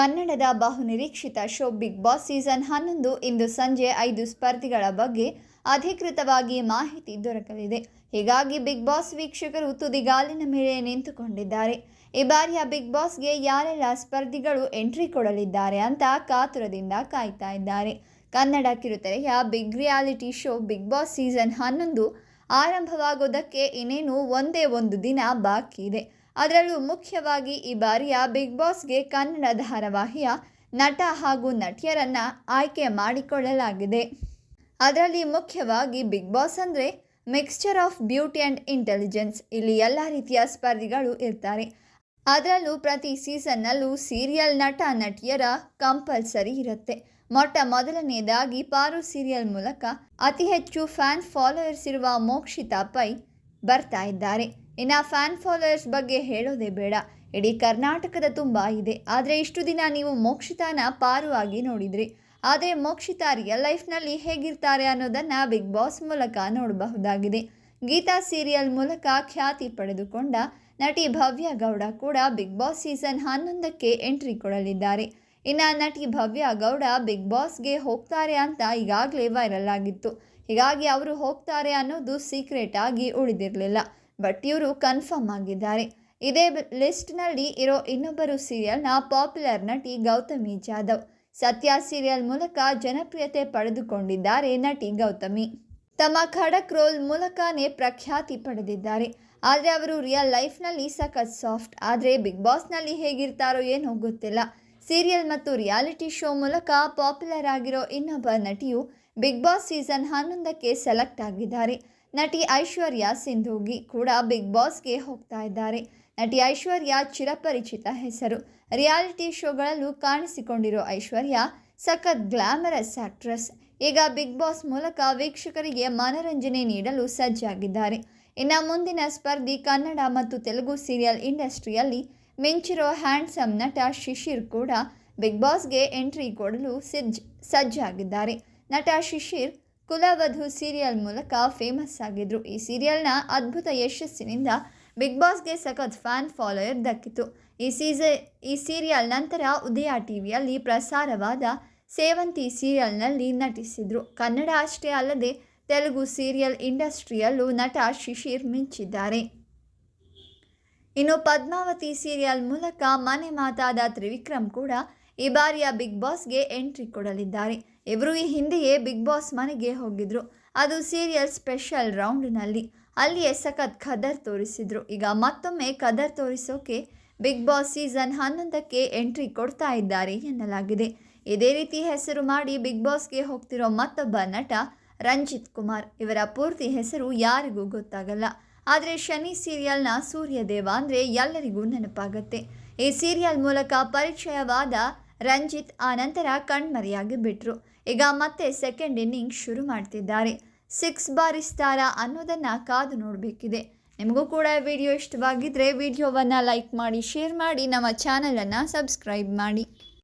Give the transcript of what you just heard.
ಕನ್ನಡದ ಬಹುನಿರೀಕ್ಷಿತ show Bigg Boss season ಹನ್ನೊಂದು ಇಂದು ಸಂಜೆ ಐದು ಸ್ಪರ್ಧಿಗಳ ಬಗ್ಗೆ ಅಧಿಕೃತವಾಗಿ ಮಾಹಿತಿ ದೊರಕಲಿದೆ. ಹೀಗಾಗಿ ಬಿಗ್ ಬಾಸ್ ವೀಕ್ಷಕರು ತುದಿಗಾಲಿನ ಮೇಲೆ ನಿಂತುಕೊಂಡಿದ್ದಾರೆ. ಈ ಬಾರಿಯ ಬಿಗ್ ಬಾಸ್ಗೆ ಯಾರೆಲ್ಲ ಸ್ಪರ್ಧಿಗಳು ಎಂಟ್ರಿ ಕೊಡಲಿದ್ದಾರೆ ಅಂತ ಕಾತುರದಿಂದ ಕಾಯ್ತಾ ಇದ್ದಾರೆ. Kannada ಕಿರುತೆರೆಯ big reality show Bigg Boss season ಹನ್ನೊಂದು ಆರಂಭವಾಗೋದಕ್ಕೆ ಇನ್ನೇನು ಒಂದೇ ಒಂದು ದಿನ ಬಾಕಿ ಇದೆ ಅದರಲ್ಲೂ ಮುಖ್ಯವಾಗಿ ಈ ಬಾರಿಯ ಬಿಗ್ ಬಾಸ್ಗೆ ಕನ್ನಡ ಧಾರಾವಾಹಿಯ ನಟ ಹಾಗೂ ನಟಿಯರನ್ನ ಆಯ್ಕೆ ಮಾಡಿಕೊಳ್ಳಲಾಗಿದೆ. ಅದರಲ್ಲಿ ಮುಖ್ಯವಾಗಿ ಬಿಗ್ ಬಾಸ್ ಅಂದರೆ mixture of beauty and intelligence. ಇಲ್ಲಿ ಎಲ್ಲ ರೀತಿಯ ಸ್ಪರ್ಧಿಗಳು ಇರ್ತಾರೆ. ಅದರಲ್ಲೂ ಪ್ರತಿ ಸೀಸನ್ನಲ್ಲೂ ಸೀರಿಯಲ್ ನಟ, ನಟಿಯರ ಕಂಪಲ್ಸರಿ ಇರುತ್ತೆ. ಮೊಟ್ಟ ಮೊದಲನೆಯದಾಗಿ ಪಾರು ಸೀರಿಯಲ್ ಮೂಲಕ ಅತಿ ಹೆಚ್ಚು ಫ್ಯಾನ್ ಫಾಲೋಯರ್ಸ್ ಇರುವ ಮೋಕ್ಷಿತಾ ಪೈ ಬರ್ತಾ ಇದ್ದಾರೆ. ಇನ್ನು ಫ್ಯಾನ್ ಫಾಲೋಯರ್ಸ್ ಬಗ್ಗೆ ಹೇಳೋದೇ ಬೇಡ. ಇಡೀ ಕರ್ನಾಟಕದ ತುಂಬ ಇದೆ. ಆದರೆ ಇಷ್ಟು ದಿನ ನೀವು ಮೋಕ್ಷಿತಾನ ಪಾರುವಾಗಿ ನೋಡಿದ್ರಿ. ಆದರೆ ಮೋಕ್ಷಿತಾ ರಿಯಲ್ ಲೈಫ್ನಲ್ಲಿ ಹೇಗಿರ್ತಾರೆ ಅನ್ನೋದನ್ನು ಬಿಗ್ ಬಾಸ್ ಮೂಲಕ ನೋಡಬಹುದಾಗಿದೆ. ಗೀತಾ ಸೀರಿಯಲ್ ಮೂಲಕ ಖ್ಯಾತಿ ಪಡೆದುಕೊಂಡ ನಟಿ ಭವ್ಯ ಗೌಡ ಕೂಡ ಬಿಗ್ ಬಾಸ್ ಸೀಸನ್ ಹನ್ನೊಂದಕ್ಕೆ ಎಂಟ್ರಿ ಕೊಡಲಿದ್ದಾರೆ. ಇನ್ನು ನಟಿ ಭವ್ಯ ಗೌಡ ಬಿಗ್ ಬಾಸ್ಗೆ ಹೋಗ್ತಾರೆ ಅಂತ ಈಗಾಗಲೇ ವೈರಲ್ ಆಗಿತ್ತು. ಹೀಗಾಗಿ ಅವರು ಹೋಗ್ತಾರೆ ಅನ್ನೋದು ಸೀಕ್ರೆಟ್ ಆಗಿ ಉಳಿದಿರಲಿಲ್ಲ. ಬಟ್ ಇವರು ಕನ್ಫರ್ಮ್ ಆಗಿದ್ದಾರೆ. ಇದೇ ಲಿಸ್ಟ್ನಲ್ಲಿ ಇರೋ ಇನ್ನೊಬ್ಬರು ಸೀರಿಯಲ್ನ ಪಾಪ್ಯುಲರ್ ನಟಿ ಗೌತಮಿ ಜಾಧವ್. ಸತ್ಯ ಸೀರಿಯಲ್ ಮೂಲಕ ಜನಪ್ರಿಯತೆ ಪಡೆದುಕೊಂಡಿದ್ದಾರೆ ನಟಿ ಗೌತಮಿ. ತಮ್ಮ ಖಡಕ್ ರೋಲ್ ಮೂಲಕನೇ ಪ್ರಖ್ಯಾತಿ ಪಡೆದಿದ್ದಾರೆ. ಆದರೆ ಅವರು ರಿಯಲ್ ಲೈಫ್ನಲ್ಲಿ ಸಖತ್ ಸಾಫ್ಟ್ ಆದರೆ ಬಿಗ್ ಬಾಸ್ನಲ್ಲಿ ಹೇಗಿರ್ತಾರೋ ಏನೋ ಗೊತ್ತಿಲ್ಲ. ಸೀರಿಯಲ್ ಮತ್ತು ರಿಯಾಲಿಟಿ ಶೋ ಮೂಲಕ ಪಾಪ್ಯುಲರ್ ಆಗಿರೋ ಇನ್ನೊಬ್ಬ ನಟಿಯು ಬಿಗ್ ಬಾಸ್ ಸೀಸನ್ ಹನ್ನೊಂದಕ್ಕೆ ಸೆಲೆಕ್ಟ್ ಆಗಿದ್ದಾರೆ. ನಟಿ ಐಶ್ವರ್ಯ ಸಿಂಧೂಗಿ ಕೂಡ ಬಿಗ್ ಬಾಸ್ಗೆ ಹೋಗ್ತಾ ಇದ್ದಾರೆ. ನಟಿ ಐಶ್ವರ್ಯ ಚಿರಪರಿಚಿತ ಹೆಸರು. ರಿಯಾಲಿಟಿ ಶೋಗಳಲ್ಲೂ ಕಾಣಿಸಿಕೊಂಡಿರೋ ಐಶ್ವರ್ಯ ಸಖತ್ ಗ್ಲಾಮರಸ್ ಆಕ್ಟ್ರೆಸ್. ಈಗ ಬಿಗ್ ಬಾಸ್ ಮೂಲಕ ವೀಕ್ಷಕರಿಗೆ ಮನರಂಜನೆ ನೀಡಲು ಸಜ್ಜಾಗಿದ್ದಾರೆ. ಇನ್ನು ಮುಂದಿನ ಸ್ಪರ್ಧಿ ಕನ್ನಡ ಮತ್ತು ತೆಲುಗು ಸೀರಿಯಲ್ ಇಂಡಸ್ಟ್ರಿಯಲ್ಲಿ ಮಿಂಚಿರೋ ಹ್ಯಾಂಡ್ಸಮ್ ನಟ ಶಿಶಿರ್ ಕೂಡ ಬಿಗ್ ಬಾಸ್ಗೆ ಎಂಟ್ರಿ ಕೊಡಲು ಸಿಜ್, ಸಜ್ಜಾಗಿದ್ದಾರೆ. ನಟ ಶಿಶಿರ್ ಕುಲವಧು ಸೀರಿಯಲ್ ಮೂಲಕ ಫೇಮಸ್ ಆಗಿದ್ರು. ಈ ಸೀರಿಯಲ್ನ ಅದ್ಭುತ ಯಶಸ್ಸಿನಿಂದ ಬಿಗ್ ಬಾಸ್ಗೆ ಸಖತ್ ಫ್ಯಾನ್ ಫಾಲೋಯರ್ ದಕ್ಕಿತು. ಈ ಸೀಸ, ಈ ಸೀರಿಯಲ್ ನಂತರ ಉದಯ ಟಿವಿಯಲ್ಲಿ ಪ್ರಸಾರವಾದ ಸೇವಂತಿ ಸೀರಿಯಲ್ನಲ್ಲಿ ನಟಿಸಿದ್ರು. ಕನ್ನಡ ಅಷ್ಟೇ ಅಲ್ಲದೆ ತೆಲುಗು ಸೀರಿಯಲ್ ಇಂಡಸ್ಟ್ರಿಯಲ್ಲೂ ನಟ ಶಿಶಿರ್ ಮಿಂಚಿದ್ದಾರೆ. ಇನ್ನು ಪದ್ಮಾವತಿ ಸೀರಿಯಲ್ ಮೂಲಕ ಮನೆ ಮಾತಾದ ತ್ರಿವಿಕ್ರಮ್ ಕೂಡ ಈ ಬಾರಿಯ ಬಿಗ್ ಬಾಸ್ಗೆ ಎಂಟ್ರಿ ಕೊಡಲಿದ್ದಾರೆ. ಇವರು ಈ ಹಿಂದೆಯೇ ಬಿಗ್ ಬಾಸ್ ಮನೆಗೆ ಹೋಗಿದ್ರು. ಅದು ಸೀರಿಯಲ್ ಸ್ಪೆಷಲ್ ರೌಂಡ್ನಲ್ಲಿ. ಅಲ್ಲಿಯೇ ಸಖತ್ ಖದರ್ ತೋರಿಸಿದ್ರು. ಈಗ ಮತ್ತೊಮ್ಮೆ ಖದರ್ ತೋರಿಸೋಕೆ ಬಿಗ್ ಬಾಸ್ ಸೀಸನ್ ಹನ್ನೊಂದಕ್ಕೆ ಎಂಟ್ರಿ ಕೊಡ್ತಾ ಇದ್ದಾರೆ ಎನ್ನಲಾಗಿದೆ. ಇದೇ ರೀತಿ ಹೆಸರು ಮಾಡಿ ಬಿಗ್ ಬಾಸ್ಗೆ ಹೋಗ್ತಿರೋ ಮತ್ತೊಬ್ಬ ನಟ ರಂಜಿತ್ ಕುಮಾರ್. ಇವರ ಪೂರ್ತಿ ಹೆಸರು ಯಾರಿಗೂ ಗೊತ್ತಾಗಲ್ಲ. ಆದರೆ ಶನಿ ಸೀರಿಯಲ್ನ ಸೂರ್ಯದೇವ ಅಂದರೆ ಎಲ್ಲರಿಗೂ ನೆನಪಾಗತ್ತೆ. ಈ ಸೀರಿಯಲ್ ಮೂಲಕ ಪರಿಚಯವಾದ ರಂಜಿತ್ ಆ ನಂತರ ಕಣ್ಮರೆಯಾಗಿ ಬಿಟ್ರು. ಈಗ ಮತ್ತೆ ಸೆಕೆಂಡ್ ಇನ್ನಿಂಗ್ ಶುರು ಮಾಡ್ತಿದ್ದಾರೆ. ಸಿಕ್ಸ್ ಬಾರಿಸ್ತಾರ ಅನ್ನೋದನ್ನು ಕಾದು ನೋಡಬೇಕಿದೆ. ನಿಮಗೂ ಕೂಡ ವಿಡಿಯೋ ಇಷ್ಟವಾಗಿದ್ದರೆ ವಿಡಿಯೋವನ್ನು ಲೈಕ್ ಮಾಡಿ ಶೇರ್ ಮಾಡಿ, ನಮ್ಮ ಚಾನಲನ್ನು ಸಬ್ಸ್ಕ್ರೈಬ್ ಮಾಡಿ.